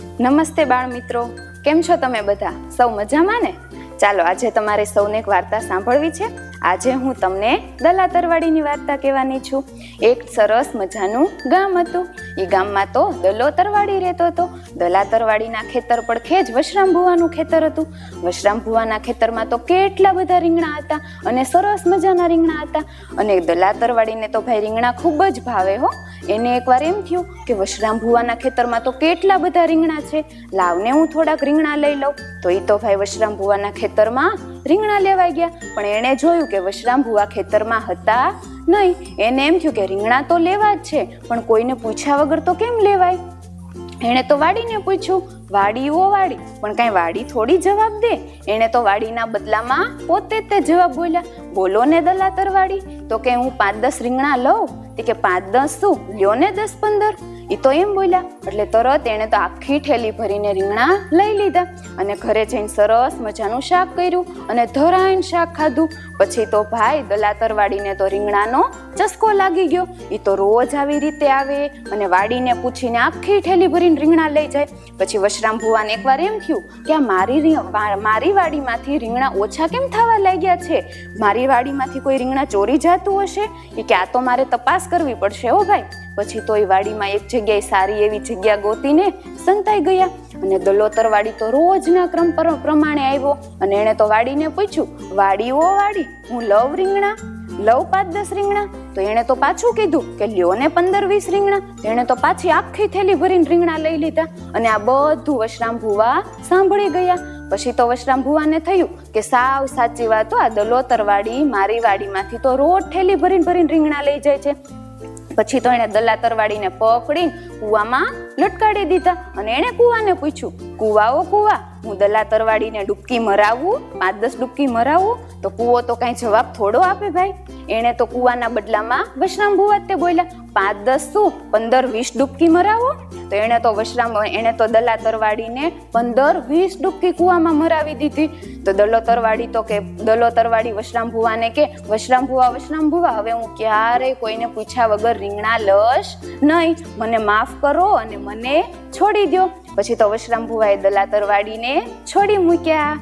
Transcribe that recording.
નમસ્તે બાળ મિત્રો કેમ છો તમે બધા? સૌ મજામાં ને? ચાલો, આજે તમારે સૌને એક વાર્તા સાંભળવી છે. આજે હું તમને દલાતરવાડીની વાર્તા કહેવાની છું. એક સરસ મજાનું ગામ હતું. એ ગામમાં તો દલો તરવાડી રહેતો હતો. દલાતરવાડીના ખેતર પડખે જ વશરામ ભુવાનું ખેતર હતું. વશરામ ભુવાના ખેતરમાં તો કેટલા બધા રીંગણા હતા અને સરસ મજાના રીંગણા હતા. અને દલાતરવાડીને તો ભાઈ રીંગણા ખૂબ જ ભાવે હો. એને એકવાર એમ થયું કે વશરામ ભુવાના ખેતરમાં તો કેટલા બધા રીંગણા છે. લાવને હું થોડાક રીંગણા લઈ લઉં. તો એ તો ભાઈ વશરામ ભુવાના ખેતરમાં રીંગણા લેવાઈ ગયા. પણ એણે જોયું કે વશરામ ભુવા ખેતરમાં હતા નહીં. એને એમ થયું કે રીંગણા તો લેવા જ છે, પણ કોઈને પૂછ્યા વગર તો કેમ લેવાય? એણે તો વાડીને પૂછ્યું વાડી ઓ વાડી, પણ કાંઈ વાડી થોડી જવાબ દે. એણે તો વાડીના બદલામાં પોતે તે જવાબ બોલ્યા, બોલો ને દલાતર વાડી. તો કે, હું પાંચ દસ રીંગણા લઉં? તે કે, પાંચ દસ શું લ્યો ને દસ પંદર. એ તો એમ બોલ્યા. એટલે તરત એણે તો આખી ઠેલી ભરીને રીંગણા લઈ લીધા અને ઘરે જઈને સરસ મજાનું શાક કર્યું અને ધરાઈને શાક ખાધું. પછી તો ભાઈ દલાતર વાડીને તો રીંગણાનો ચસ્કો લાગી ગયો. એ તો રોજ આવી રીતે આવે અને વાડીને પૂછીને આખી ઠેલી ભરીને રીંગણા લઈ જાય. પછી વશરામ ભુવાને એકવાર એમ થયું કે આ મારી મારી વાડીમાંથી રીંગણા ઓછા કેમ થવા લાગ્યા છે? મારી વાડીમાંથી કોઈ રીંગણા ચોરી જતું હશે? એ કે આ તો મારે તપાસ કરવી પડશે હો ભાઈ. પછી તો એ વાડીમાં એક જગ્યાએ સારી એવી જગ્યા ગોતીને સંતાઈ ગયા. અને દલોતર વાડી તો રોજના ક્રમ પ્રમાણે આવ્યો. અને એણે તો વાડીને પૂછ્યું વાડી ઓ વાડી, હું લવ રીંગણા, લવ પાંચ દસ રીંગણા? તો એણે તો પાછું કીધું કે લ્યો ને પંદર વીસ રીંગણા. એણે તો પાછી આખી થેલી ભરીને રીંગણા લઈ લીધા. અને આ બધું વશરામ ભુવા સાંભળી ગયા. પછી તો વશરામ ભુવાને થયું કે, સાવ સાચી વાત, આ દલોતર વાડી મારી વાડીમાંથી તો રોજ થેલી ભરીને ભરીને રીંગણા લઈ જાય છે. પછી તો એણે દલાતર તરવાડીને પકડીને કૂવામાં લટકાડી દીધા અને એણે કૂવાને પૂછ્યું, કૂવાઓ કૂવા? હું દલા તરવાડીને ડૂબકી મરાવું, પાંચ દસ ડૂબકી મરાવું, તો કૂવો તો કાંઈ જવાબ થોડો આપે ભાઈ. એણે તો કૂવાના બદલામાં વશરામ ભુવા તે બોલ્યા, પાંચ દસ શું, પંદર વીસ ડૂબકી મરાવો? તો એણે તો વશરામ, એણે તો દલા તરવાડીને પંદર વીસ ડૂબકી કૂવામાં મરાવી દીધી. તો દલો તરવાડી તો કે, દલો તરવાડી વશરામ ભુવાને કે, વશરામ ભુવા વશરામ ભુવા, હવે હું ક્યારેય કોઈને પૂછ્યા વગર રીંગણા લશ નહીં. મને માફ કરો અને મને છોડી દો પછી તો વશરામ ભુવાએ દલાતર વાડીને છોડી મૂક્યા.